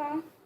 안녕.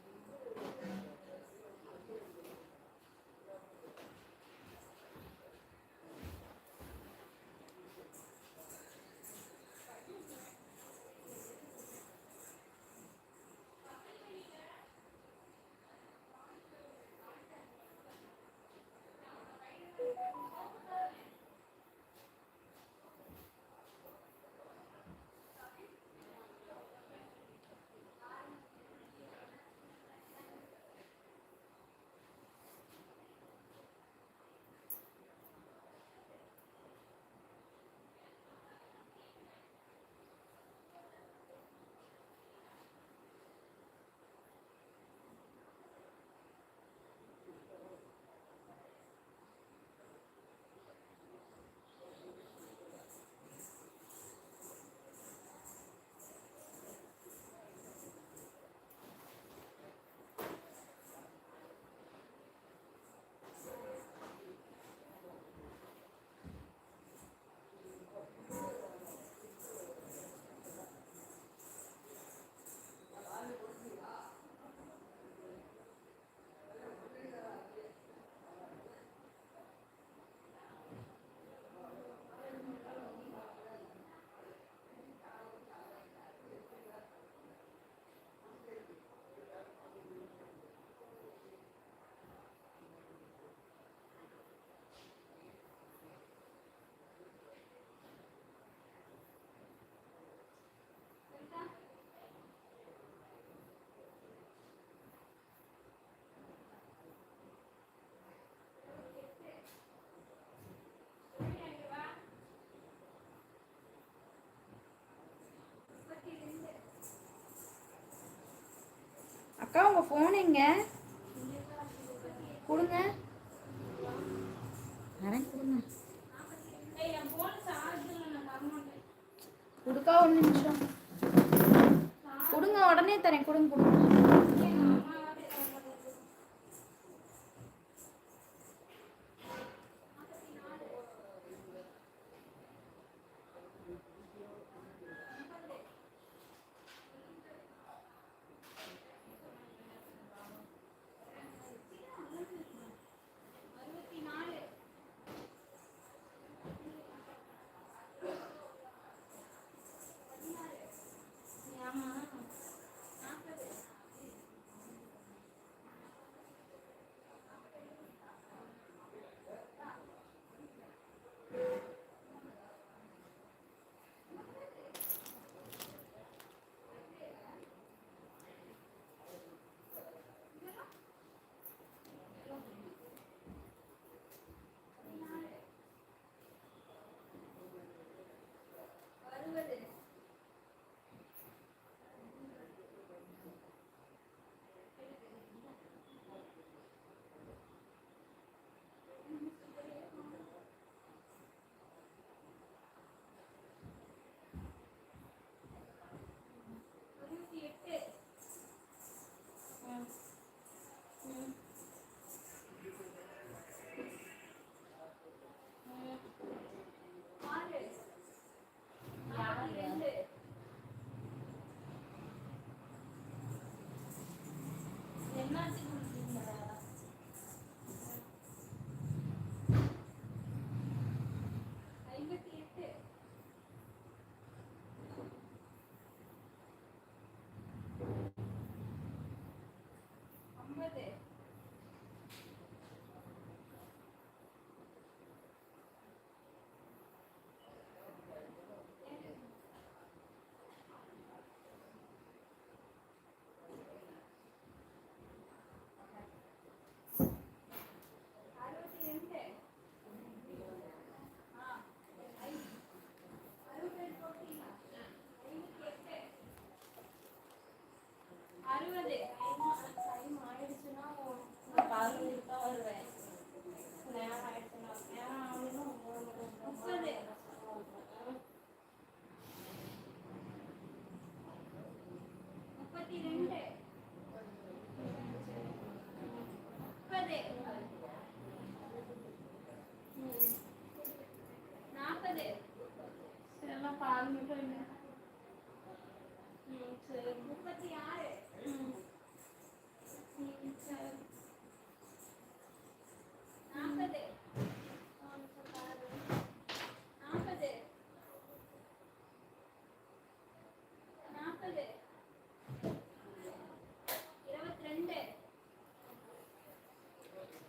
அக்கா உங்கள் ஃபோன் எங்க? கொடுங்க. வரேன் கொடுங்க. கொடுக்கா ஒரு நிமிஷம். கொடுங்க உடனே தரேன். கொடுங்க கொடுங்க.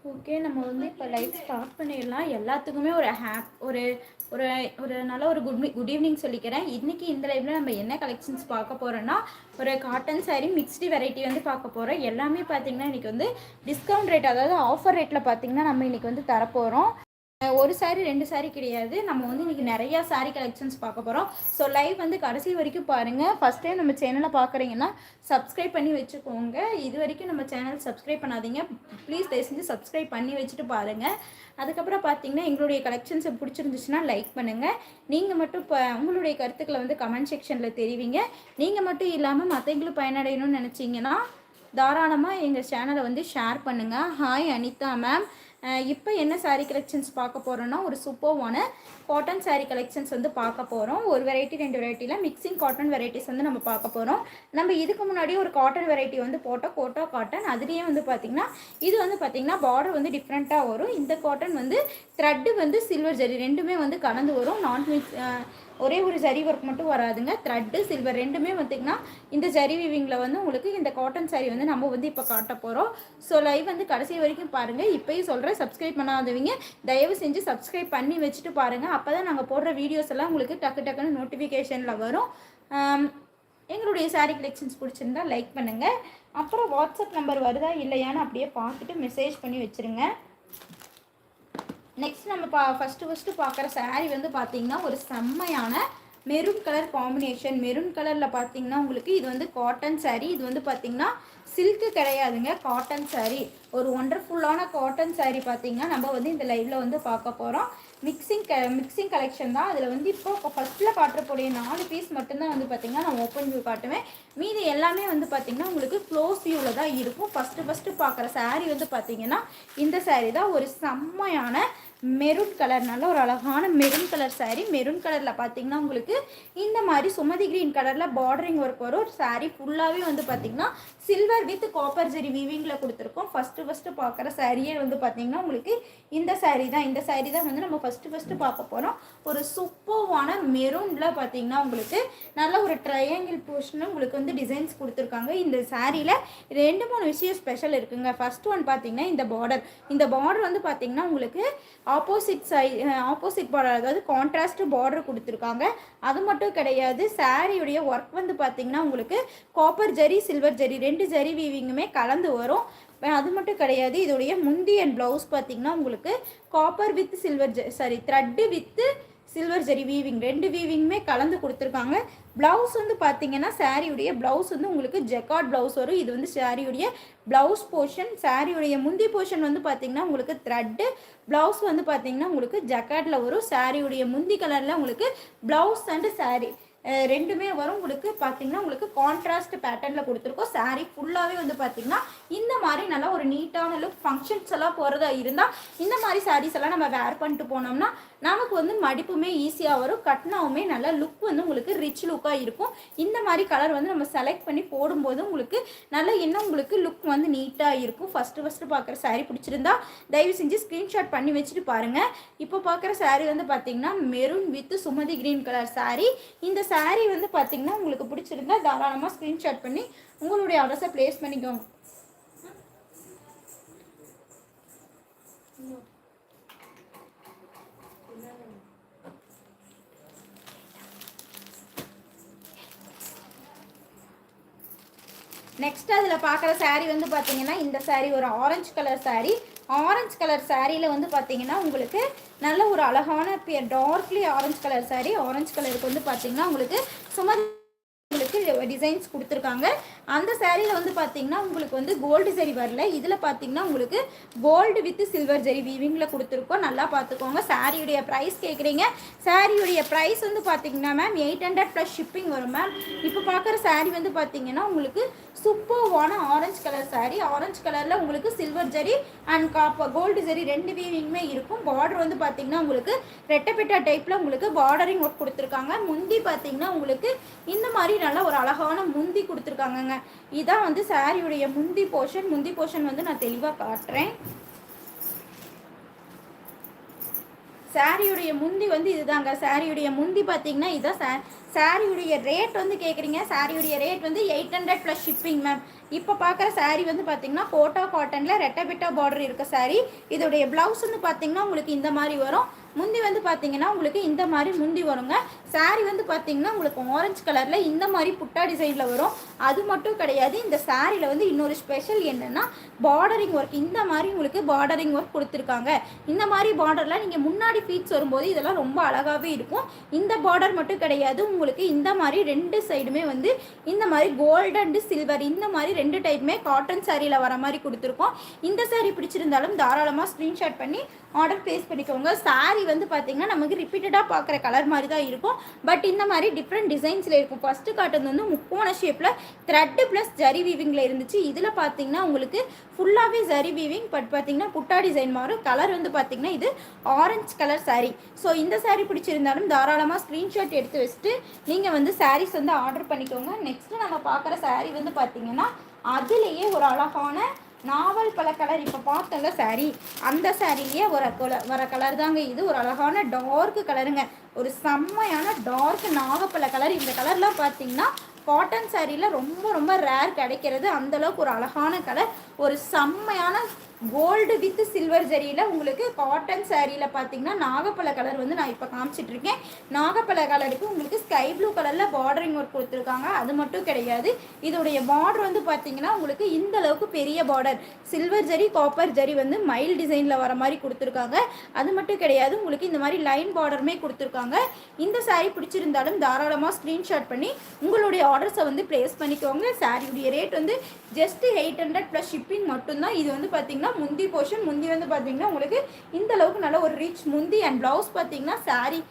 ஓகே நம்ம வந்து இப்போ லைஃப் ஸ்டார்ட் பண்ணிடலாம். எல்லாத்துக்குமே ஒரு ஹேப் ஒரு ஒரு ஒரு நல்ல ஒரு குட் குட் ஈவினிங் சொல்லிக்கிறேன். இன்றைக்கி இந்த லைஃப்பில் நம்ம என்ன கலெக்ஷன்ஸ் பார்க்க போகிறோன்னா ஒரு காட்டன் சாரீ மிக்ஸ்டு வெரைட்டி வந்து பார்க்க போகிறோம் எல்லாமே பார்த்திங்கன்னா இன்றைக்கி வந்து டிஸ்கவுண்ட் ரேட் அதாவது ஆஃபர் ரேட்டில் பார்த்திங்கன்னா நம்ம இன்றைக்கி வந்து தரப்போகிறோம் ஒரு சாரி ரெண்டு சாரி கிடையாது. நம்ம வந்து இன்றைக்கி நிறையா சாரி கலெக்ஷன்ஸ் பார்க்க போகிறோம் ஸோ லைவ் வந்து கடைசி வரைக்கும் பாருங்கள் ஃபஸ்ட் டைம் நம்ம சேனலை பார்க்குறீங்கன்னா சப்ஸ்கிரைப் பண்ணி வச்சுக்கோங்க. இது வரைக்கும் நம்ம சேனல் சப்ஸ்கிரைப் பண்ணாதீங்க. ப்ளீஸ் தயவு செஞ்சு சப்ஸ்கிரைப் பண்ணி வச்சுட்டு பாருங்கள் அதுக்கப்புறம் பார்த்தீங்கன்னா எங்களுடைய கலெக்ஷன்ஸை பிடிச்சிருந்துச்சுன்னா லைக் பண்ணுங்கள் நீங்கள் மட்டும் இப்போ உங்களுடைய கருத்துக்களை வந்து கமெண்ட் செக்ஷனில் தெரிவிங்க. நீங்கள் மட்டும் இல்லாமல் மற்றவங்களும் பயனடையணும்னு நினச்சிங்கன்னா தாராளமாக எங்கள் சேனலை வந்து ஷேர் பண்ணுங்கள் ஹாய் அனிதா மேம் இப்போ என்ன சாரீ கலெக்ஷன்ஸ் பார்க்க போகிறோன்னா ஒரு சூப்பர்வான காட்டன் சாரீ கலெக்ஷன்ஸ் வந்து பார்க்க போகிறோம் ஒரு வெரைட்டி ரெண்டு வெரைட்டியில் மிக்சிங் காட்டன் வெரைட்டிஸ் வந்து நம்ம பார்க்க போகிறோம் நம்ம இதுக்கு முன்னாடி ஒரு காட்டன் வெரைட்டி வந்து போட்டோம் கோட்டா காட்டன் அதுலேயே வந்து பார்த்திங்கன்னா இது வந்து பார்த்திங்கன்னா பார்டர் வந்து டிஃப்ரெண்ட்டாக வரும். இந்த காட்டன் வந்து த்ரெட்டு வந்து சில்வர் ஜெரி ரெண்டுமே வந்து கலந்து வரும். நான் மிக்ஸ் ஒரே ஒரு ஜரி ஒர்க் மட்டும் வராதுங்க. த்ரெட்டு சில்வர் ரெண்டுமே வந்துங்கன்னா இந்த ஜரி விவிங்கில் வந்து உங்களுக்கு இந்த காட்டன் சாரி வந்து நம்ம வந்து இப்போ காட்ட போகிறோம் ஸோ லைவ் வந்து கடைசி வரைக்கும் பாருங்கள் இப்போயும் சொல்கிறேன் சப்ஸ்கிரைப் பண்ணாதவங்க. தயவு செஞ்சு சப்ஸ்கிரைப் பண்ணி வச்சுட்டு பாருங்கள் அப்போ தான் நாங்கள் போடுற வீடியோஸ் எல்லாம் உங்களுக்கு டக்கு டக்குன்னு நோட்டிஃபிகேஷனில் வரும். எங்களுடைய saree கலெக்ஷன்ஸ் பிடிச்சிருந்தா லைக் பண்ணுங்கள் அப்புறம் வாட்ஸ்அப் நம்பர் வருதா இல்லையான்னு அப்படியே பார்த்துட்டு மெசேஜ் பண்ணி வச்சுருங்க. நெக்ஸ்ட் நம்ம பா ஃபஸ்ட்டு ஃபஸ்ட்டு பார்க்குற சாரீ வந்து பார்த்தீங்கன்னா ஒரு செம்மையான மெரூன் கலர் காம்பினேஷன் மெரூன் கலரில் பார்த்தீங்கன்னா உங்களுக்கு இது வந்து காட்டன் சாரீ இது வந்து பார்த்தீங்கன்னா சில்க்கு கிடையாதுங்க காட்டன் சாரீ ஒரு ஒண்டர்ஃபுல்லான காட்டன் சாரீ பார்த்தீங்கன்னா நம்ம வந்து இந்த லைவில் வந்து பார்க்க போகிறோம் மிக்சிங் க மிக்சிங் கலெக்ஷன் தான். அதில் வந்து இப்போ ஃபஸ்ட்டில் காட்டுறக்கூடிய நாலு பீஸ் மட்டும்தான் வந்து பார்த்திங்கன்னா நான் ஓப்பன் வியூ காட்டுவேன். மீதி எல்லாமே வந்து பார்த்திங்கன்னா உங்களுக்கு க்ளோஸ் வியூவில் தான் இருக்கும். ஃபஸ்ட்டு ஃபஸ்ட்டு பார்க்குற சாரீ வந்து பார்த்திங்கன்னா இந்த சாரீ தான். ஒரு செம்மையான மெரூன் கலர் நல்ல ஒரு அழகான மெரூன் கலர் சாரீ மெரூன் கலரில் பார்த்தீங்கன்னா உங்களுக்கு இந்த மாதிரி சுமதி கிரீன் கலரில் பார்டரிங் ஒர்க் வரும். ஒரு சாரீ ஃபுல்லாகவே வந்து பார்த்தீங்கன்னா சில்வர் வித் காப்பர் ஜெரி வீவிங்கில் கொடுத்துருக்கோம். ஃபஸ்ட்டு ஃபஸ்ட்டு பார்க்குற சாரியே வந்து பார்த்தீங்கன்னா உங்களுக்கு இந்த சாரீ தான். இந்த சாரீ தான் வந்து நம்ம ஃபஸ்ட்டு ஃபஸ்ட்டு பார்க்க போகிறோம் ஒரு சூப்பர்வான மெரூனில் பார்த்தீங்கன்னா உங்களுக்கு நல்ல ஒரு ட்ரையாங்கிள் போர்ஷனில் உங்களுக்கு வந்து டிசைன்ஸ் கொடுத்துருக்காங்க. இந்த சாரியில் ரெண்டு மூணு விஷயம் ஸ்பெஷல் இருக்குங்க. ஃபஸ்ட் ஒன் பார்த்தீங்கன்னா இந்த பார்டர் இந்த பார்டர் வந்து பார்த்தீங்கன்னா உங்களுக்கு ஆப்போசிட் சை ஆப்போசிட் பார்டர் அதாவது கான்ட்ராஸ்ட் பார்டர் கொடுத்துருக்காங்க. அது மட்டும் கிடையாது சாரியுடைய ஒர்க் வந்து பார்த்தீங்கன்னா உங்களுக்கு காப்பர் ஜரி சில்வர் ஜரி ரெண்டு ஜரி வீவிங்குமே கலந்து வரும். அது மட்டும் கிடையாது இதோடைய முந்தி அண்ட் ப்ளவுஸ் பார்த்திங்கன்னா உங்களுக்கு காப்பர் வித் சில்வர் ஜ saree thread with silver zari weaving ரெண்டு வீவிங்குமே கலந்து கொடுத்துருக்காங்க. ப்ளவுஸ் வந்து பார்த்தீங்கன்னா சாரியுடைய ப்ளவுஸ் வந்து உங்களுக்கு ஜெக்கார்ட் ப்ளவுஸ் வரும். இது வந்து சாரியுடைய ப்ளவுஸ் போர்ஷன் சாரியுடைய முந்தி போர்ஷன் வந்து பார்த்தீங்கன்னா உங்களுக்கு த்ரெட்டு ப்ளவுஸ் வந்து பார்த்தீங்கன்னா உங்களுக்கு ஜக்கார்டில் வரும். சாரியுடைய முந்தி கலரில் உங்களுக்கு ப்ளவுஸ் அண்டு சாரி ரெண்டுமே வரும். உங்களுக்கு பார்த்தீங்கன்னா உங்களுக்கு கான்ட்ராஸ்ட் பேட்டர்னில் கொடுத்துருக்கோம். Saree ஃபுல்லாகவே வந்து பார்த்தீங்கன்னா இந்த மாதிரி நல்லா ஒரு நீட்டான லுக் ஃபங்க்ஷன்ஸ் எல்லாம் போகிறதா இருந்தால் இந்த மாதிரி சாரீஸ் எல்லாம் நம்ம வேர் பண்ணிட்டு போனோம்னா நமக்கு வந்து மடிப்புமே ஈஸியாக வரும். கட்னாவுமே நல்லா லுக் வந்து உங்களுக்கு ரிச் லுக்காக இருக்கும். இந்த மாதிரி கலர் வந்து நம்ம செலக்ட் பண்ணி போடும்போது உங்களுக்கு நல்லா இன்னும் உங்களுக்கு லுக் வந்து நீட்டாக இருக்கும். ஃபஸ்ட்டு ஃபஸ்ட்டு பார்க்குற சாரீ பிடிச்சிருந்தா தயவு செஞ்சு ஸ்க்ரீன்ஷாட் பண்ணி வச்சுட்டு பாருங்கள் இப்போ பார்க்குற சாரீ வந்து பார்த்தீங்கன்னா மெரூன் வித் சுமதி கிரீன் கலர் சாரீ இந்த சாரீ வந்து பார்த்தீங்கன்னா உங்களுக்கு பிடிச்சிருந்தா தாராளமாக ஸ்க்ரீன்ஷாட் பண்ணி உங்களுடைய அட்ரஸை ப்ளேஸ் பண்ணிக்கோங்க. நெக்ஸ்ட் அதில் பார்க்குற சாரீ வந்து பார்த்தீங்கன்னா இந்த சாரீ ஒரு orange colour saree orange colour சாரியில் வந்து பார்த்தீங்கன்னா உங்களுக்கு நல்ல ஒரு அழகான darkly orange colour saree orange கலருக்கு வந்து பார்த்தீங்கன்னா உங்களுக்கு சும்மா உங்களுக்கு டிசைன்ஸ் கொடுத்துருக்காங்க. அந்த சேரீயில் வந்து பார்த்தீங்கன்னா உங்களுக்கு வந்து கோல்டு ஜெரி வரல. இதில் பார்த்தீங்கன்னா உங்களுக்கு கோல்டு வித் சில்வர் ஜெரி வீவிங்கில் கொடுத்துருக்கோம். நல்லா பார்த்துக்கோங்க சாரியுடைய ப்ரைஸ் கேட்குறீங்க சாரியுடைய ப்ரைஸ் வந்து பார்த்தீங்கன்னா ma'am eight hundred plus shipping வரும் மேம் இப்போ பார்க்குற சாரீ வந்து பார்த்தீங்கன்னா உங்களுக்கு சூப்பர்வான ஆரஞ்சு கலர் சாரீ ஆரஞ்சு கலரில் உங்களுக்கு silver zari and copper gold zari ரெண்டு வீவிங்குமே இருக்கும். பார்டர் வந்து பார்த்தீங்கன்னா உங்களுக்கு ரெட்டப்பெட்டா டைப்பில் உங்களுக்கு பார்டரிங் ஒர்க் கொடுத்துருக்காங்க. முந்தி பார்த்தீங்கன்னா உங்களுக்கு இந்த மாதிரி நல்லா ஒரு அழகான முந்தி கொடுத்துருக்காங்கங்க. இதான் வந்து சாரியுடைய முந்தி போர்ஷன். முந்தி போர்ஷன் வந்து நான் தெளிவாக காட்டுறேன். சாரியுடைய முந்தி வந்து இதுதாங்க. சாரியுடைய முந்தி பார்த்தீங்கன்னா இதுதான் சா சாரியுடைய ரேட் வந்து கேட்குறீங்க சாரியுடைய ரேட் வந்து eight hundred plus shipping ma'am இப்போ பார்க்குற சாரீ வந்து பார்த்தீங்கன்னா கோட்டா காட்டனில் ரெட்டபிட்டா பார்டர் இருக்க சாரீ இதோடைய ப்ளவுஸ் வந்து பார்த்தீங்கன்னா உங்களுக்கு இந்த மாதிரி வரும். முந்தி வந்து பார்த்தீங்கன்னா உங்களுக்கு இந்த மாதிரி முந்தி வருங்க. சாரீ வந்து பார்த்தீங்கன்னா உங்களுக்கு ஆரஞ்சு கலரில் இந்த மாதிரி புட்டா டிசைனில் வரும். அது மட்டும் கிடையாது இந்த சாரியில் வந்து இன்னொரு ஸ்பெஷல் என்னென்னா பார்டரிங் ஒர்க் இந்த மாதிரி உங்களுக்கு பார்டரிங் ஒர்க் கொடுத்துருக்காங்க. இந்த மாதிரி பார்டரில் நீங்கள் முன்னாடி பீட்ஸ் வரும்போது இதெல்லாம் ரொம்ப அழகாகவே இருக்கும். இந்த பார்டர் மட்டும் கிடையாது உங்களுக்கு இந்த மாதிரி ரெண்டு சைடுமே வந்து இந்த மாதிரி கோல்டு அண்டு சில்வர் இந்த மாதிரி ரெண்டு டைப்புமே காட்டன் சாரியில் வர மாதிரி கொடுத்துருக்கோம். இந்த saree பிடிச்சிருந்தாலும் தாராளமாக ஸ்க்ரீன்ஷாட் பண்ணி ஆர்டர் ப்ளேஸ் பண்ணிக்கோங்க. saree வந்து பார்த்தீங்கன்னா நமக்கு ரிப்பீட்டடாக பார்க்குற கலர் மாதிரி தான் இருக்கும். பட் இந்த மாதிரி டிஃப்ரெண்ட் டிசைன்ஸில் இருக்கும். ஃபஸ்ட்டு காட்டன் வந்து முக்கோண ஷேப்பில் த்ரெட்டு ப்ளஸ் ஜரி வீவிங்கில் இருந்துச்சு. இதில் பார்த்தீங்கன்னா உங்களுக்கு ஃபுல்லாகவே ஜரி வீவிங் பட் பார்த்தீங்கன்னா புட்டா டிசைன் மாறும். கலர் வந்து பார்த்தீங்கன்னா இது ஆரஞ்சு கலர் saree. ஸோ இந்த saree பிடிச்சிருந்தாலும் தாராளமாக ஸ்க்ரீன்ஷாட் எடுத்து வச்சுட்டு நீங்கள் வந்து சாரீஸ் வந்து ஆர்டர் பண்ணிக்கோங்க. நெக்ஸ்ட்டு நம்ம பார்க்குற saree வந்து பார்த்தீங்கன்னா அதுலேயே ஒரு அழகான நாவல் பல கலர் இப்போ பார்த்தோம்ல saree. அந்த சாரிலேயே ஒரு கலர் வர கலர் தாங்க இது. ஒரு அழகான டார்க்கு கலருங்க ஒரு செம்மையான டார்க் நாகப்பழ கலர் இந்த கலர்லாம் பார்த்தீங்கன்னா காட்டன் சாரியில் ரொம்ப ரொம்ப ரேர் கிடைக்கிறது. அந்தளவுக்கு ஒரு அழகான கலர் ஒரு செம்மையான கோல்டு வித் சில்வர் ஜரியில் உங்களுக்கு காட்டன் சாரியில் பார்த்தீங்கன்னா நாகப்பழ கலர் வந்து நான் இப்போ காமிச்சிட்ருக்கேன் நாகப்பழ கலருக்கு உங்களுக்கு ஸ்கை ப்ளூ கலரில் பார்டரிங் ஒர்க் கொடுத்துருக்காங்க. அது மட்டும் கிடையாது. இதோடைய பார்டர் வந்து பார்த்தீங்கன்னா உங்களுக்கு இந்த அளவுக்கு பெரிய border silver zari copper zari வந்து மைல் டிசைனில் வர மாதிரி கொடுத்துருக்காங்க. அது மட்டும் கிடையாது. உங்களுக்கு இந்த மாதிரி லைன் பார்டருமே கொடுத்துருக்காங்க. இந்த சாரீ பிடிச்சிருந்தாலும் தாராளமாக ஸ்க்ரீன்ஷாட் பண்ணி உங்களுடைய ஆர்டர்ஸை வந்து ப்ளேஸ் பண்ணிக்கோங்க. சாரியுடைய ரேட் வந்து just eight hundred plus shipping மட்டும்தான். இது வந்து பார்த்தீங்கன்னா முந்தி போர்ஷன் முந்தி வந்து பார்த்தீங்கன்னா உங்களுக்கு இந்த அளவுக்கு நல்ல ஒரு ரிச் முந்தி அண்ட் ப்ளவுஸ் பார்த்தீங்கன்னா saree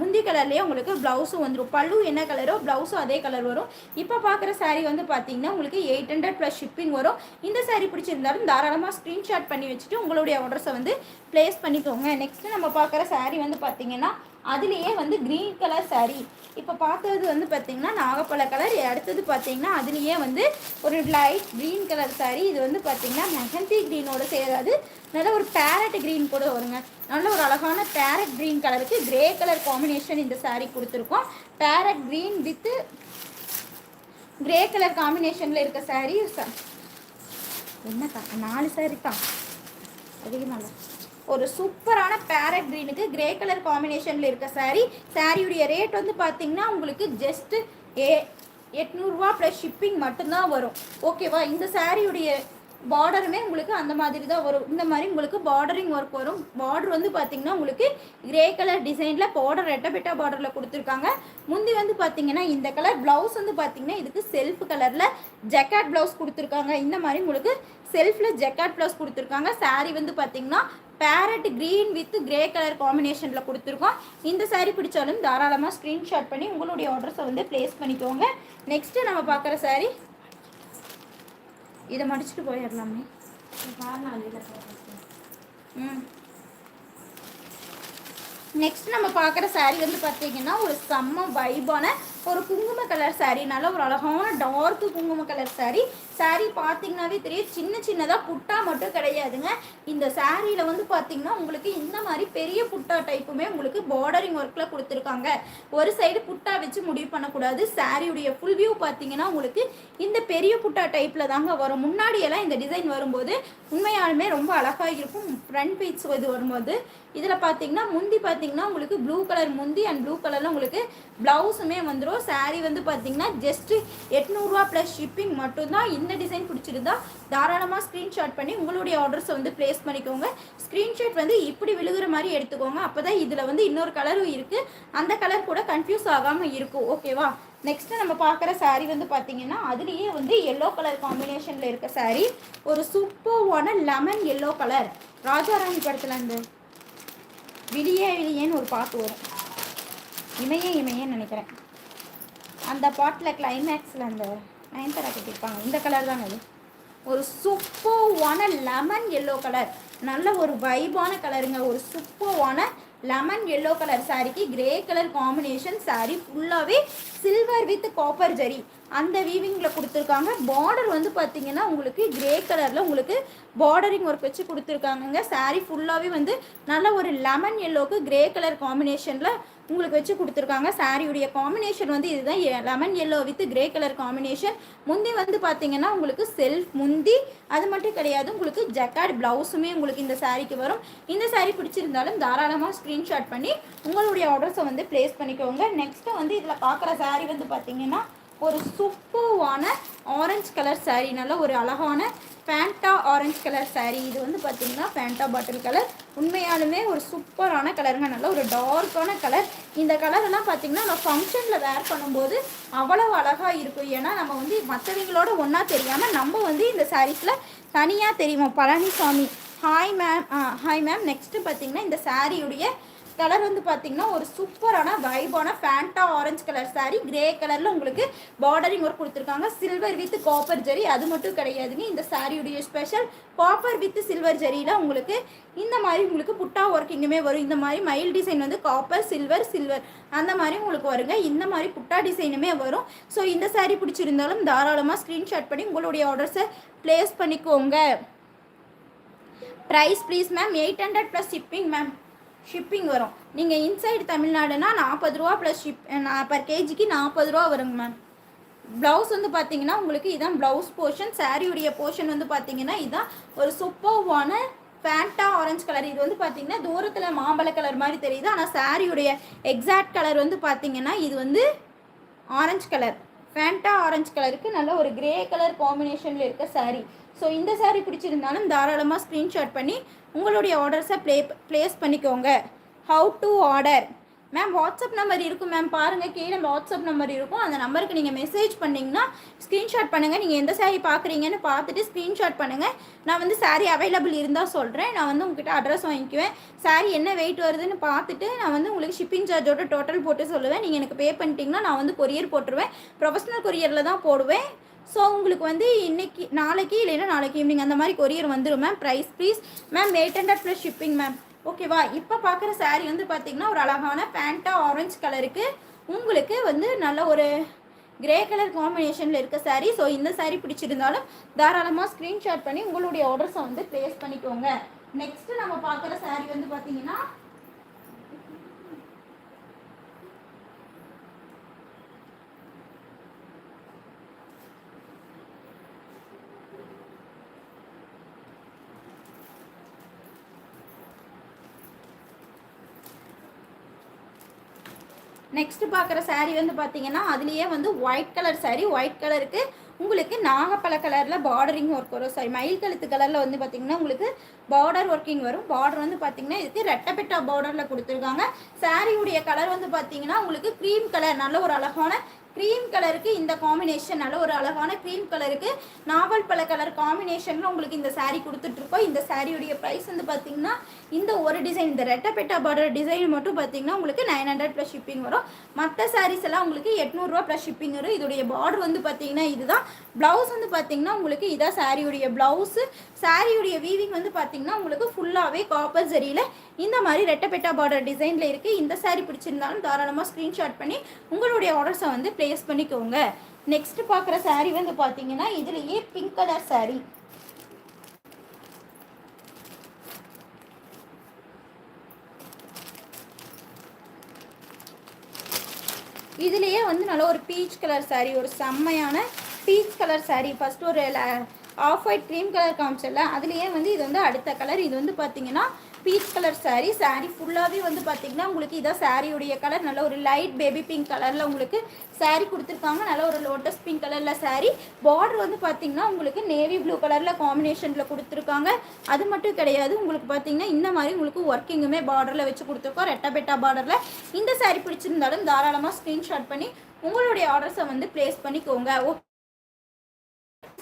முந்தி கலர்லேயே உங்களுக்கு ப்ளவுஸும் வந்துடும் பல்லு என்ன கலரோ ப்ளவுஸும் அதே கலர் வரும். இப்போ பார்க்குற சாரீ வந்து பார்த்தீங்கன்னா உங்களுக்கு எயிட் ஹண்ட்ரட் ப்ளஸ் ஷிப்பிங் வரும். இந்த சாரீ பிடிச்சிருந்தாலும் தாராளமாக ஸ்க்ரீன்ஷாட் பண்ணி வச்சுட்டு உங்களுடைய ஆர்டர்ஸை வந்து ப்ளேஸ் பண்ணிக்கோங்க. நெக்ஸ்ட்டு நம்ம பார்க்குற சாரீ வந்து பார்த்தீங்கன்னா அதுலேயே வந்து க்ரீன் கலர் saree. இப்போ பார்த்தது வந்து பார்த்திங்கன்னா நாகப்பழ கலர் அடுத்தது பார்த்தீங்கன்னா அதுலேயே வந்து ஒரு லைட் க்ரீன் கலர் saree. இது வந்து பார்த்திங்கன்னா மெஹந்தி க்ரீனோட சேராது நல்ல ஒரு பேரட் க்ரீன் கூட வருங்க. நல்ல ஒரு அழகான பேரட் க்ரீன் கலருக்கு கிரே கலர் காம்பினேஷன் இந்த saree கொடுத்துருக்கோம். Parrot green with grey colour காம்பினேஷனில் இருக்க saree. என்னக்கா நாலு saree தான். அதிகமாக ஒரு சூப்பரான பேரட் க்ரீனுக்கு கிரே கலர் காம்பினேஷனில் இருக்க சாரீ சாரியுடைய ரேட் வந்து பார்த்தீங்கன்னா உங்களுக்கு ஜஸ்ட்டு ஏ எட்நூறுரூவா ப்ளஸ் ஷிப்பிங் மட்டும்தான் வரும். ஓகேவா இந்த சாரியுடைய பார்டருமே உங்களுக்கு அந்த மாதிரி தான் வரும். இந்த மாதிரி உங்களுக்கு பார்டரிங் ஒர்க் வரும். பார்டர் வந்து பார்த்தீங்கன்னா உங்களுக்கு கிரே கலர் டிசைனில் பார்டர் ரெட்டபெட்டா பார்டரில் கொடுத்துருக்காங்க. முந்தி வந்து பார்த்தீங்கன்னா இந்த கலர் ப்ளவுஸ் வந்து பார்த்தீங்கன்னா இதுக்கு செல்ஃப் கலரில் ஜக்காட் ப்ளவுஸ் கொடுத்துருக்காங்க. இந்த மாதிரி உங்களுக்கு செல்ஃபில் ஜக்காட் ப்ளவுஸ் கொடுத்துருக்காங்க. சாரீ வந்து பார்த்தீங்கன்னா parrot green with grey colour காம்பினேஷனில் கொடுத்துருக்கோம். இந்த சாரீ பிடிச்சாலும் தாராளமாக ஸ்க்ரீன்ஷாட் பண்ணி உங்களுடைய ஆர்டர்ஸை வந்து ப்ளேஸ் பண்ணிக்கோங்க. நெக்ஸ்ட்டு நம்ம பார்க்குற சாரீ இதை மடிச்சுட்டு போயிடலாமே. ம். நெக்ஸ்ட் நம்ம பார்க்குற சாரீ வந்து பார்த்தீங்கன்னா ஒரு செம்ம வைபான ஒரு குங்கும கலர் சாரீனால நல்ல ஒரு அழகான டார்க்கு குங்கும கலர் சாரீ சாரீ பார்த்தீங்கன்னாவே தெரியும். சின்ன சின்னதாக புட்டா மட்டும் கிடையாதுங்க. இந்த சாரியில் வந்து பார்த்தீங்கன்னா உங்களுக்கு இந்த மாதிரி பெரிய புட்டா டைப்புமே உங்களுக்கு பார்டரிங் ஒர்க்கில் கொடுத்துருக்காங்க. ஒரு சைடு புட்டா வச்சு முடிவு பண்ணக்கூடாது. சாரியுடைய ஃபுல் வியூ பார்த்தீங்கன்னா உங்களுக்கு இந்த பெரிய புட்டா டைப்பில் தாங்க வரும். முன்னாடியெல்லாம் இந்த டிசைன் வரும்போது உண்மையாலுமே ரொம்ப அழகாக இருக்கும். ஃப்ரண்ட் பீட்ஸ் இது வரும்போது. இதில் பார்த்தீங்கன்னா முந்தி பார்த்தீங்கன்னா உங்களுக்கு ப்ளூ கலர் முந்தி அண்ட் ப்ளூ கலரில் உங்களுக்கு ப்ளவுஸுமே வந்துடும் சாரீ வந்து பார்த்தீங்கன்னா ஜஸ்ட்டு எட்நூறுரூவா ப்ளஸ் ஷிப்பிங் மட்டும்தான். இந்த டிசைன் பிடிச்சிருந்தா தாராளமாக ஸ்க்ரீன்ஷாட் பண்ணி உங்களுடைய ஆர்டர்ஸை வந்து ப்ளேஸ் பண்ணிக்கோங்க. ஸ்க்ரீன்ஷாட் வந்து இப்படி விழுகிற மாதிரி எடுத்துக்கோங்க. அப்போ தான் இதில் வந்து இன்னொரு கலரும் இருக்குது அந்த கலர் கூட கன்ஃபியூஸ் ஆகாமல் இருக்கும். ஓகேவா நெக்ஸ்ட் நம்ம பார்க்குற சாரீ வந்து பார்த்தீங்கன்னா அதுலேயே வந்து எல்லோ கலர் காம்பினேஷனில் இருக்க சாரீ ஒரு சூப்பர்வான லெமன் எல்லோ கலர் ராஜாராணி படத்தில் அந்த விடியே விடியேன்னு ஒரு பாட்டு வரும். இமையே இமையேன்னு நினைக்கிறேன். அந்த பாட்டில் கிளைமேக்ஸில் அந்த நயன்தாரா கட்டியிருப்பாங்க. இந்த கலர் தாங்க அது ஒரு சூப்பர்வான லெமன் எல்லோ கலர் நல்ல ஒரு வைபான கலருங்க ஒரு சூப்பர்வான லெமன் எல்லோ கலர் சாரிக்கு கிரே கலர் காம்பினேஷன் சாரி ஃபுல்லாகவே சில்வர் வித் காப்பர் ஜரி அந்த வீவிங்கில் கொடுத்துருக்காங்க. பார்டர் வந்து பார்த்தீங்கன்னா உங்களுக்கு கிரே கலரில் உங்களுக்கு பார்டரிங் ஒர்க் வச்சு கொடுத்துருக்காங்கங்க. சாரி ஃபுல்லாகவே வந்து நல்ல ஒரு லெமன் எல்லோக்கு கிரே கலர் காம்பினேஷனில் உங்களுக்கு வச்சு கொடுத்துருக்காங்க. சாரியுடைய காம்பினேஷன் வந்து இதுதான். Lemon yellow with grey colour combination முந்தி வந்து பார்த்தீங்கன்னா உங்களுக்கு செல்ஃப் முந்தி அது மட்டும் கிடையாது. உங்களுக்கு ஜக்கார்ட் ப்ளவுஸுமே உங்களுக்கு இந்த சாரீக்கு வரும். இந்த சாரீ பிடிச்சிருந்தாலும் தாராளமாக ஸ்க்ரீன்ஷாட் பண்ணி உங்களுடைய ஆர்டர்ஸை வந்து ப்ளேஸ் பண்ணிக்கோங்க. நெக்ஸ்ட்டு வந்து இதில் பார்க்குற சாரீ வந்து பார்த்தீங்கன்னா ஒரு சூப்பர்வான ஆரஞ்சு கலர் சாரீ நல்ல ஒரு அழகான ஃபேண்டா ஆரஞ்சு கலர் சாரீ இது வந்து பார்த்திங்கன்னா ஃபேண்டா பாட்டில் கலர் உண்மையாலுமே ஒரு சூப்பரான கலருங்க நல்ல ஒரு டார்க்கான கலர் இந்த கலரெல்லாம் பார்த்திங்கன்னா நம்ம ஃபங்க்ஷனில் வேர் பண்ணும்போது அவ்வளவு அழகாக இருக்கும். ஏன்னா நம்ம வந்து மற்றவங்களோட ஒன்றா தெரியாமல் நம்ம வந்து இந்த சாரீஸில் தனியாக தெரியும் Palaniswami. Hi ma'am hi ma'am next பார்த்தீங்கன்னா இந்த சாரியுடைய கலர் வந்து பார்த்தீங்கன்னா ஒரு சூப்பரான வைபான Fanta orange colour saree grey கலரில் உங்களுக்கு பார்டரிங் ஒர்க் கொடுத்துருக்காங்க. சில்வர் வித் காப்பர் ஜரி அது மட்டும் கிடையாதுங்க. இந்த சாரியுடைய ஸ்பெஷல் காப்பர் வித் சில்வர் ஜரியில் உங்களுக்கு இந்த மாதிரி உங்களுக்கு புட்டா ஒர்க்கிங்குமே வரும். இந்த மாதிரி மயில் டிசைன் வந்து காப்பர் சில்வர் சில்வர் அந்த மாதிரி உங்களுக்கு வருங்க. இந்த மாதிரி புட்டா டிசைனுமே வரும். ஸோ இந்த saree பிடிச்சிருந்தாலும் தாராளமாக ஸ்க்ரீன்ஷாட் பண்ணி உங்களுடைய ஆர்டர்ஸை ப்ளேஸ் பண்ணிக்கோங்க. Price please ma'am eight hundred plus shipping ma'am shipping வரும். நீங்கள் இன்சைடு தமிழ்நாடுனா நாற்பது ரூபா ப்ளஸ் ஷிப் பர் கேஜிக்கு நாற்பது ரூபா வருங்க மேம் ப்ளவுஸ் வந்து பார்த்தீங்கன்னா உங்களுக்கு இதான் ப்ளவுஸ் போர்ஷன் சாரியுடைய போர்ஷன் வந்து பார்த்தீங்கன்னா இதான் ஒரு சூப்பர்வான ஃபேண்டா ஆரஞ்சு கலர் இது வந்து பார்த்தீங்கன்னா தூரத்தில் மாம்பழ கலர் மாதிரி தெரியுது. ஆனால் சாரியுடைய எக்ஸாக்ட் கலர் வந்து பார்த்தீங்கன்னா இது வந்து ஆரஞ்சு கலர் ஃபேண்டா ஆரஞ்சு கலருக்கு நல்ல ஒரு கிரே கலர் காம்பினேஷனில் இருக்க saree. ஸோ இந்த saree பிடிச்சிருந்தாலும் தாராளமாக ஸ்க்ரீன்ஷாட் பண்ணி உங்களுடைய ஆர்டர்ஸை ப்ளே ப்ளேஸ் பண்ணிக்கோங்க. How to order ma'am WhatsApp number இருக்கும் மேம் பாருங்கள் கீழே வாட்ஸ்அப் நம்பர் இருக்கும். அந்த நம்பருக்கு நீங்கள் மெசேஜ் பண்ணிங்கன்னா ஸ்க்ரீன்ஷாட் பண்ணுங்கள் நீங்கள் எந்த saree பார்க்குறீங்கன்னு பார்த்துட்டு ஸ்க்ரீன்ஷாட் பண்ணுங்கள் நான் வந்து saree அவைலபிள் இருந்தால் சொல்கிறேன் நான் வந்து உங்ககிட்ட அட்ரஸ் வாங்கிக்குவேன். Saree என்ன வெயிட் வருதுன்னு பார்த்துட்டு நான் வந்து உங்களுக்கு ஷிப்பிங் சார்ஜோட டோட்டல் போட்டு சொல்லுவேன். நீங்கள் எனக்கு பே பண்ணிட்டீங்கன்னா நான் வந்து கொரியர் போட்டுருவேன். ப்ரொஃபஷனல் கொரியரில் தான் போடுவேன். ஸோ உங்களுக்கு வந்து இன்னைக்கு நாளைக்கு இல்லைன்னா நாளைக்கு ஈவினிங் அந்த மாதிரி கொரியர் வந்துடும் ma'am price please ma'am eight hundred plus shipping ma'am ஓகேவா இப்போ பார்க்குற சாரீ வந்து பார்த்தீங்கன்னா ஒரு அழகான பேண்ட்டாக ஆரஞ்சு கலருக்கு உங்களுக்கு வந்து நல்ல ஒரு கிரே கலர் காம்பினேஷனில் இருக்க சாரீ ஸோ இந்த சாரீ பிடிச்சிருந்தாலும் தாராளமாக ஸ்க்ரீன்ஷாட் பண்ணி உங்களுடைய ஆர்டர்ஸை வந்து ப்ளேஸ் பண்ணிக்கோங்க. நெக்ஸ்ட்டு நம்ம பார்க்குற சாரீ வந்து பார்த்தீங்கன்னா நெக்ஸ்ட் பார்க்குற சாரீ வந்து பார்த்தீங்கன்னா அதுலேயே வந்து ஒயிட் கலர் சாரீ ஒயிட் கலருக்கு உங்களுக்கு நாகப்பழ கலரில் பார்டரிங் ஒர்க் வரும். சாரி மயில் கழுத்து கலரில் வந்து பார்த்தீங்கன்னா உங்களுக்கு பார்டர் ஒர்க்கிங் வரும். பார்டர் வந்து பார்த்தீங்கன்னா இதுக்கு ரெட்டப்பெட்டா பார்டரில் கொடுத்துருக்காங்க. சாரியுடைய கலர் வந்து பார்த்தீங்கன்னா உங்களுக்கு க்ரீம் கலர் நல்ல ஒரு அழகான க்ரீம் கலருக்கு இந்த காம்பினேஷன் நல்ல ஒரு அழகான க்ரீம் கலருக்கு நாவல் பழ கலர் காம்பினேஷனில் உங்களுக்கு இந்த சாரீ கொடுத்துட்ருக்கோம் இந்த சாரியுடைய ப்ரைஸ் வந்து பார்த்தீங்கன்னா இந்த ஒரு டிசைன் இந்த ரெட்டப்பெட்டா பார்டர் டிசைன் மட்டும் பார்த்தீங்கன்னா உங்களுக்கு நைன் ஹண்ட்ரட் ப்ளஸ் ஷிப்பிங் வரும். மற்ற சாரீஸ் எல்லாம் உங்களுக்கு எட்நூறுரூவா ப்ளஸ் ஷிப்பிங் வரும். இதோடைய பார்டர் வந்து பார்த்தீங்கன்னா இதுதான். ப்ளவுஸ் வந்து பார்த்தீங்கன்னா உங்களுக்கு இதான் சாரியுடைய ப்ளவுஸு சாரியுடைய வீவிங் வந்து பார்த்தீங்கன்னா உங்களுக்கு ஃபுல்லாகவே காப்பர் ஜரியில் இந்த மாதிரி ரெட்டப்பெட்டா பார்டர் டிசைனில் இருக்குது இந்த சாரீ பிடிச்சிருந்தாலும் தாராளமாக ஸ்க்ரீன்ஷாட் பண்ணி உங்களுடைய ஆர்டர்ஸை வந்து ப்ளேஸ் பண்ணிக்கோங்க. நெக்ஸ்ட் பார்க்குற சாரீ வந்து பார்த்தீங்கன்னா இதுலேயே பிங்க் கலர் சாரீ இதுலேயே வந்து நல்ல ஒரு பீச் கலர் saree ஒரு செம்மையான பீச் கலர் சாரீ ஃபஸ்ட்டு ஒரு ஆஃப் ஒயிட் க்ரீம் கலர் காமிச்சல அதுலேயே வந்து இது வந்து அடுத்த கலர் இது வந்து பார்த்தீங்கன்னா பீச் கலர் சாரீ சாரீ ஃபுல்லாகவே வந்து பார்த்தீங்கன்னா உங்களுக்கு இதான் சாரியுடைய கலர் நல்ல ஒரு லைட் பேபி பிங்க் கலரில் உங்களுக்கு சாரீ கொடுத்துருக்காங்க. நல்ல ஒரு லோட்டஸ் பிங்க் கலரில் சாரீ பார்டர் வந்து பார்த்தீங்கன்னா உங்களுக்கு நேவி ப்ளூ கலரில் காம்பினேஷனில் கொடுத்துருக்காங்க. அது மட்டும் கிடையாது உங்களுக்கு பார்த்தீங்கன்னா இந்த மாதிரி உங்களுக்கு ஒர்க்கிங்குமே பார்டரில் வச்சு கொடுத்துருக்கோம். ரெட்டபெட்டா பார்டரில் இந்த சாரீ பிடிச்சிருந்தாலும் தாராளமாக ஸ்க்ரீன்ஷாட் பண்ணி உங்களுடைய ஆர்டர்ஸை வந்து ப்ளேஸ் பண்ணிக்கோங்க. ஓகே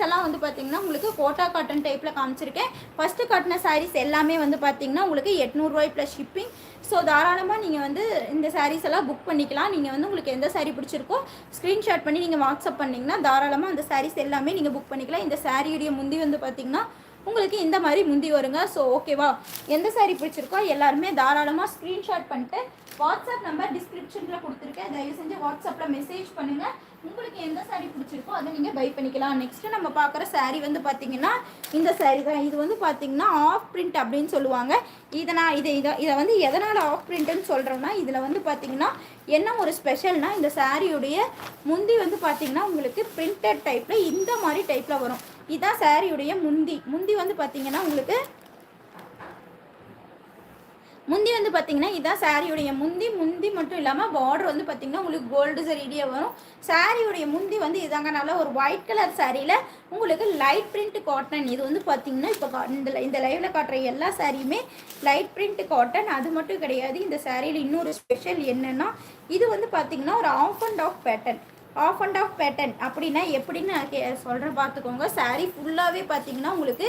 எல்லாம் வந்து பார்த்தீங்கன்னா உங்களுக்கு கோட்டா காட்டன் டைப்பில் காமிச்சிருக்கேன். ஃபஸ்ட்டு காட்டின சாரீஸ் எல்லாமே வந்து பார்த்தீங்கன்னா உங்களுக்கு எட்நூறுரூவாய் ப்ளஸ் ஷிப்பிங் ஸோ தாராளமாக நீங்கள் வந்து இந்த சாரீஸ் எல்லாம் புக் பண்ணிக்கலாம். நீங்கள் வந்து உங்களுக்கு எந்த சாரீ பிடிச்சிருக்கோ ஸ்க்ரீன்ஷாட் பண்ணி நீங்கள் வாட்ஸ்அப் பண்ணிங்கன்னா தாராளமாக அந்த சாரீஸ் எல்லாமே நீங்கள் புக் பண்ணிக்கலாம். இந்த சாரியுடைய முந்தி வந்து பார்த்தீங்கன்னா உங்களுக்கு இந்த மாதிரி முந்தி வருங்க. ஸோ ஓகேவா எந்த சாரி பிடிச்சிருக்கோ எல்லாருமே தாராளமாக ஸ்க்ரீன்ஷாட் பண்ணிட்டு வாட்ஸ்அப் நம்பர் டிஸ்கிரிப்ஷனில் கொடுத்துருக்கேன். தயவு செஞ்சு வாட்ஸ்அப்பில் மெசேஜ் பண்ணுங்கள் உங்களுக்கு எந்த saree பிடிச்சிருக்கோ அதை நீங்கள் பை பண்ணிக்கலாம். நெக்ஸ்ட்டு நம்ம பார்க்குற சாரீ வந்து பார்த்தீங்கன்னா இந்த சாரீ தான். இது வந்து பார்த்தீங்கன்னா ஆஃப் பிரிண்ட் அப்படின்னு சொல்லுவாங்க. இதை நான் இதை இதை இதை வந்து எதனால் ஆஃப் பிரிண்ட்டுன்னு சொல்கிறோன்னா இதில் வந்து பார்த்தீங்கன்னா என்ன ஒரு ஸ்பெஷல்னால் இந்த சாரியுடைய முந்தி வந்து பார்த்தீங்கன்னா உங்களுக்கு பிரிண்டட் டைப்பில் இந்த மாதிரி டைப்பில் வரும். இதுதான் சாரியுடைய முந்தி. முந்தி வந்து பார்த்தீங்கன்னா உங்களுக்கு முந்தி வந்து பார்த்தீங்கன்னா இதான் சாரியுடைய முந்தி. முந்தி மட்டும் இல்லாமல் பார்டர் வந்து பார்த்தீங்கன்னா உங்களுக்கு கோல்டு சரிடியே வரும். சாரியுடைய முந்தி வந்து இதாங்க. நல்லா ஒரு ஒயிட் கலர் சாரியில் உங்களுக்கு லைட் பிரிண்ட் காட்டன் இது வந்து பார்த்தீங்கன்னா இப்போ இந்த இந்த லைவில் காட்டுற எல்லா சாரியுமே லைட் பிரிண்ட் காட்டன் அது மட்டும் கிடையாது. இந்த சாரியில் இன்னொரு ஸ்பெஷல் என்னென்னா இது வந்து பார்த்தீங்கன்னா ஒரு off and off pattern off and off pattern அப்படின்னா எப்படின்னு நான் கே சொல்கிறேன் பார்த்துக்கோங்க. சாரீ ஃபுல்லாகவே பார்த்தீங்கன்னா உங்களுக்கு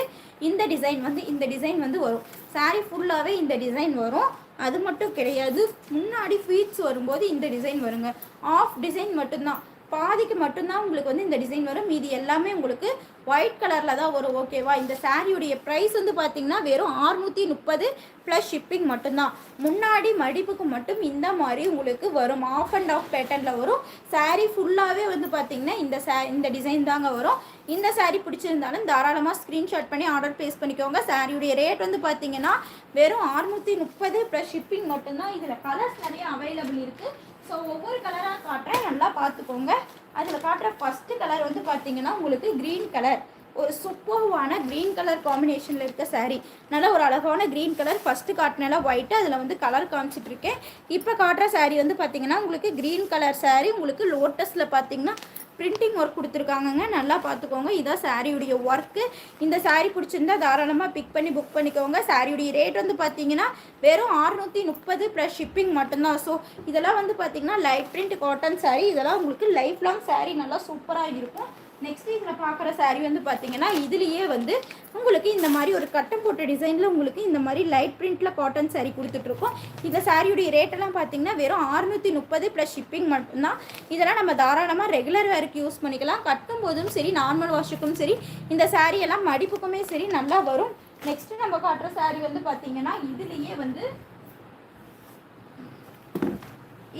இந்த டிசைன் வந்து இந்த டிசைன் வந்து வரும். சாரீ ஃபுல்லாகவே இந்த டிசைன் வரும். அது மட்டும் கிடையாது. முன்னாடி ஃபீட்ஸ் வரும்போது இந்த டிசைன் வருங்க. ஆஃப் டிசைன் மட்டும்தான். பாதிக்கு மட்டும்தான் உங்களுக்கு வந்து இந்த டிசைன் வரும். மீதி எல்லாமே உங்களுக்கு ஒயிட் கலரில் தான் வரும் ஓகேவா இந்த சாரியுடைய ப்ரைஸ் வந்து பார்த்தீங்கன்னா வெறும் 630 முப்பது ப்ளஸ் ஷிப்பிங் மட்டும்தான். முன்னாடி மடிப்புக்கு மட்டும் இந்த மாதிரி உங்களுக்கு வரும். ஆஃப் அண்ட் ஆஃப் பேட்டர்னில் வரும். Saree ஃபுல்லாகவே வந்து பார்த்தீங்கன்னா இந்த சா இந்த டிசைன் தாங்க வரும். இந்த சாரீ பிடிச்சிருந்தாலும் தாராளமாக ஸ்க்ரீன்ஷாட் பண்ணி ஆர்டர் ப்ளேஸ் பண்ணிக்கோங்க. சாரியுடைய ரேட் வந்து பார்த்தீங்கன்னா வெறும் 630 முப்பது ப்ளஸ் ஷிப்பிங் மட்டும்தான். இதில் கலர்ஸ் நிறைய அவைலபிள் இருக்குது ஸோ ஒவ்வொரு கலராக காட்டுறேன் நல்லா பார்த்துக்கோங்க. அதில் காட்டுற ஃபஸ்ட்டு கலர் வந்து பார்த்தீங்கன்னா உங்களுக்கு க்ரீன் கலர் ஒரு சூப்பர்வான க்ரீன் கலர் காம்பினேஷனில் இருக்க சாரீ நல்லா ஒரு அழகான க்ரீன் கலர் ஃபஸ்ட்டு காட்டினால ஒயிட்டு அதில் வந்து கலர் காமிச்சிட்டு இருக்கேன் இப்போ காட்டுற சாரீ வந்து பார்த்தீங்கன்னா உங்களுக்கு க்ரீன் கலர் சாரீ உங்களுக்கு லோட்டஸில் பார்த்தீங்கன்னா பிரிண்டிங் ஒர்க் கொடுத்துருக்காங்கங்க. நல்லா பார்த்துக்கோங்க இதான் சாரியுடைய ஒர்க்கு இந்த சாரீ பிடிச்சிருந்தா தாராளமாக பிக் பண்ணி புக் பண்ணிக்கோங்க. சாரியுடைய ரேட் வந்து பார்த்தீங்கன்னா வெறும் 630 முப்பது ப்ளஸ் ஷிப்பிங் மட்டும்தான். ஸோ இதெல்லாம் வந்து பார்த்தீங்கன்னா லைட் பிரிண்ட் காட்டன் சாரீ இதெல்லாம் உங்களுக்கு லைஃப் லாங் சாரீ நல்லா சூப்பராக இருக்கும். நெக்ஸ்ட் இதில் பார்க்குற சாரீ வந்து பார்த்தீங்கன்னா இதுலேயே வந்து உங்களுக்கு இந்த மாதிரி ஒரு கட்டம் போட்ட டிசைனில் உங்களுக்கு இந்த மாதிரி லைட் பிரிண்ட்டில் காட்டன் சாரீ கொடுத்துட்ருக்கோம். இந்த சாரியுடைய ரேட்டெல்லாம் பார்த்தீங்கன்னா வெறும் 630 முப்பது ப்ளஸ் ஷிப்பிங் மட்டும்தான். இதெல்லாம் நம்ம தாராளமாக ரெகுலர் வேருக்கு யூஸ் பண்ணிக்கலாம். கட்டும் போதும் சரி நார்மல் வாஷுக்கும் சரி இந்த சாரியெல்லாம் மடிப்புக்குமே சரி நல்லா வரும். நெக்ஸ்ட்டு நம்ம காட்டுற சாரீ வந்து பார்த்தீங்கன்னா இதுலேயே வந்து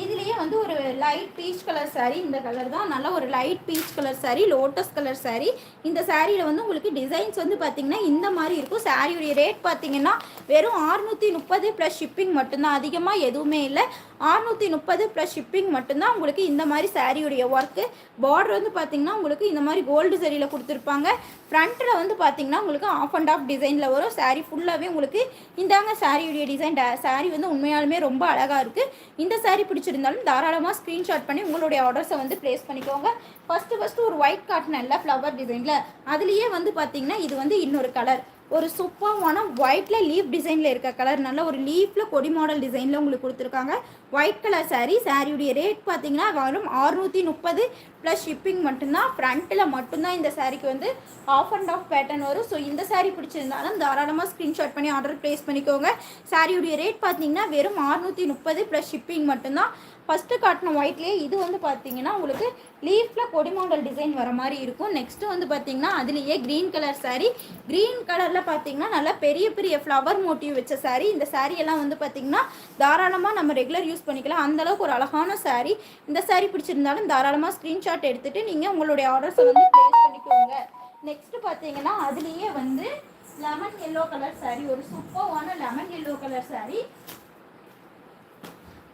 இதுலேயே வந்து ஒரு லைட் பீச் கலர் சாரீ இந்த கலர் தான். நல்ல ஒரு light peach colour saree lotus colour saree இந்த சாரியில் வந்து உங்களுக்கு டிசைன்ஸ் வந்து பார்த்தீங்கன்னா இந்த மாதிரி இருக்கும். சாரியுடைய ரேட் பார்த்தீங்கன்னா வெறும் 630 முப்பது ப்ளஸ் ஷிப்பிங் மட்டும்தான். அதிகமாக எதுவுமே இல்லை. 630 முப்பது ப்ளஸ் ஷிப்பிங் மட்டும்தான் உங்களுக்கு இந்த மாதிரி சாரியுடைய ஒர்க்கு பார்டர் வந்து பார்த்தீங்கன்னா உங்களுக்கு இந்த மாதிரி கோல்டு சரியில் கொடுத்துருப்பாங்க. ஃப்ரண்ட்டில் வந்து பார்த்தீங்கன்னா உங்களுக்கு ஆஃப் அண்ட் ஆஃப் டிசைனில் வரும். சாரீ ஃபுல்லாகவே உங்களுக்கு இந்தாங்க சாரியுடைய டிசைன் சாரீ வந்து உண்மையாலுமே ரொம்ப அழகாக இருக்குது இந்த saree பிடிச்சிருந்தாலும் தாராளமாக ஸ்க்ரீன்ஷாட் பண்ணி உங்களுடைய ஆர்டர்ஸை வந்து ப்ளேஸ் பண்ணிக்கோங்க. ஃபஸ்ட்டு ஃபஸ்ட்டு ஒரு ஒயிட் காட்டினல்ல ஃப்ளவர் டிசைனில் அதுலேயே வந்து பார்த்தீங்கன்னா இது வந்து இன்னொரு கலர் ஒரு சூப்பர்வான ஒயிட்டில் லீஃப் டிசைனில் இருக்க கலர் நல்ல ஒரு லீஃபில் கொடி மாடல் டிசைனில் உங்களுக்கு கொடுத்துருக்காங்க. ஒயிட் கலர் சாரீ சாரியுடைய ரேட் பார்த்தீங்கன்னா வரும் 630 முப்பது ப்ளஸ் ஷிப்பிங் மட்டும்தான். ஃப்ரண்ட்டில் மட்டும்தான் இந்த சாரீக்கு வந்து ஆஃப் அண்ட் ஆஃப் பேட்டர்ன் வரும். ஸோ இந்த சாரீ பிடிச்சிருந்தாலும் தாராளமாக ஸ்க்ரீன்ஷாட் பண்ணி ஆர்டர் ப்ளேஸ் பண்ணிக்கோங்க. சாரியுடைய ரேட் பார்த்தீங்கன்னா வெறும் 630 முப்பது ப்ளஸ் ஷிப்பிங் மட்டும்தான். ஃபஸ்ட்டு காட்டின ஒயிட்லேயே இது வந்து பார்த்தீங்கன்னா உங்களுக்கு லீஃபில் கொடிமாடல் டிசைன் வர மாதிரி இருக்கும். நெக்ஸ்ட்டு வந்து பார்த்தீங்கன்னா அதுலேயே க்ரீன் கலர் சாரீ க்ரீன் கலரில் பார்த்தீங்கன்னா நல்லா பெரிய பெரிய ஃப்ளவர் மோட்டிவ் வச்ச சாரீ இந்த சாரியெல்லாம் எல்லாம் வந்து பார்த்தீங்கன்னா தாராளமாக நம்ம ரெகுலர் யூஸ் பண்ணிக்கலாம். அந்த அளவுக்கு ஒரு அழகான சாரீ இந்த சாரீ பிடிச்சிருந்தாலும் தாராளமாக ஸ்க்ரீன்ஷாட் எடுத்துகிட்டு நீங்கள் உங்களுடைய ஆர்டர்ஸை வந்து ப்ளேஸ் பண்ணிக்கோங்க. நெக்ஸ்ட்டு பார்த்தீங்கன்னா அதுலேயே வந்து லெமன் எல்லோ கலர் சாரீ ஒரு சூப்பர்வான லெமன் எல்லோ கலர் சாரீ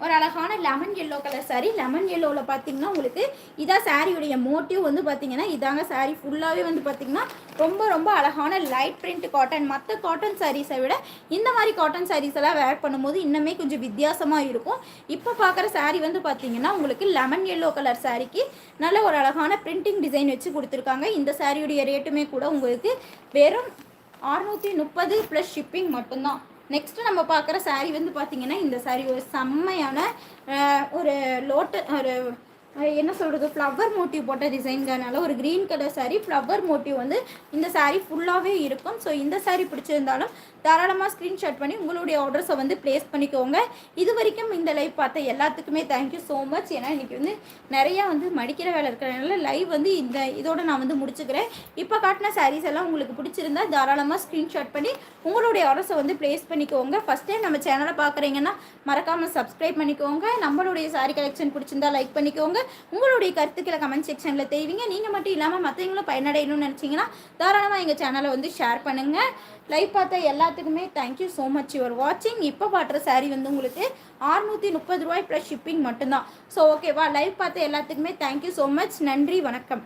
ஒரு அழகான lemon yellow colour saree lemon எல்லோவில் பார்த்தீங்கன்னா உங்களுக்கு இதான் சாரியுடைய மோட்டிவ் வந்து பார்த்தீங்கன்னா இதாங்க saree. ஃபுல்லாகவே வந்து பார்த்தீங்கன்னா ரொம்ப ரொம்ப அழகான லைட் பிரிண்ட் காட்டன் மற்ற காட்டன் சாரீஸை விட இந்த மாதிரி காட்டன் சாரீஸ் எல்லாம் வேர் பண்ணும்போது இன்னுமே கொஞ்சம் வித்தியாசமாக இருக்கும். இப்போ பார்க்குற சாரீ வந்து பார்த்தீங்கன்னா உங்களுக்கு லெமன் எல்லோ கலர் சாரீக்கு நல்ல ஒரு அழகான பிரிண்டிங் டிசைன் வச்சு கொடுத்துருக்காங்க. இந்த சாரியுடைய ரேட்டுமே கூட உங்களுக்கு வெறும் அறுநூற்றி முப்பது ப்ளஸ் ஷிப்பிங் மட்டும்தான். நெக்ஸ்ட் நம்ம பார்க்குற சாரீ வந்து பார்த்தீங்கன்னா இந்த சாரீ ஒரு செம்மையான ஒரு லோட்ட ஒரு என்ன சொல்கிறது ஃப்ளவர் மோட்டிவ் போட்ட டிசைன்கிறனால ஒரு green colour saree flower motif வந்து இந்த சாரீ ஃபுல்லாகவே இருக்கும். ஸோ இந்த சாரீ பிடிச்சிருந்தாலும் தாராளமாக ஸ்க்ரீன்ஷாட் பண்ணி உங்களுடைய ஆர்டர்ஸை வந்து ப்ளேஸ் பண்ணிக்கோங்க. இது வரைக்கும் இந்த லைவ் பார்த்த எல்லாத்துக்குமே தேங்க்யூ ஸோ மச் ஏன்னா இன்றைக்கி வந்து நிறையா வந்து மடிக்கிற வேலை இருக்கிறனால லைவ் வந்து இந்த இதோட நான் வந்து முடிச்சுக்கிறேன். இப்போ காட்டின சாரீஸ் எல்லாம் உங்களுக்கு பிடிச்சிருந்தா தாராளமாக ஸ்க்ரீன்ஷாட் பண்ணி உங்களுடைய ஆர்டர்ஸை வந்து ப்ளேஸ் பண்ணிக்கோங்க. ஃபஸ்ட் டைம் நம்ம சேனலை பார்க்குறீங்கன்னா மறக்காமல் சப்ஸ்கிரைப் பண்ணிக்கோங்க. நம்மளுடைய சாரீ கலெக்ஷன் பிடிச்சிருந்தா லைக் பண்ணிக்கோங்க. உங்களுடைய கருத்துக்களை கமெண்ட் செக்ஷனில் தெரிவிங்க. நீங்கள் மட்டும் இல்லாமல் மற்றவங்களும் பயனடையணும்னு நினச்சிங்கன்னா தாராளமாக எங்கள் சேனலை வந்து ஷேர் பண்ணுங்கள் லைவ் பார்த்த எல்லாத்துக்குமே தேங்க்யூ ஸோ மச் யுவர் வாட்சிங் இப்போ பாட்டுற சாரீ வந்து உங்களுக்கு அறுநூற்றி முப்பது ரூபாய் ப்ளஸ் ஷிப்பிங் மட்டும்தான். ஸோ ஓகேவா லைவ் பார்த்த எல்லாத்துக்குமே தேங்க்யூ ஸோ மச் நன்றி வணக்கம்.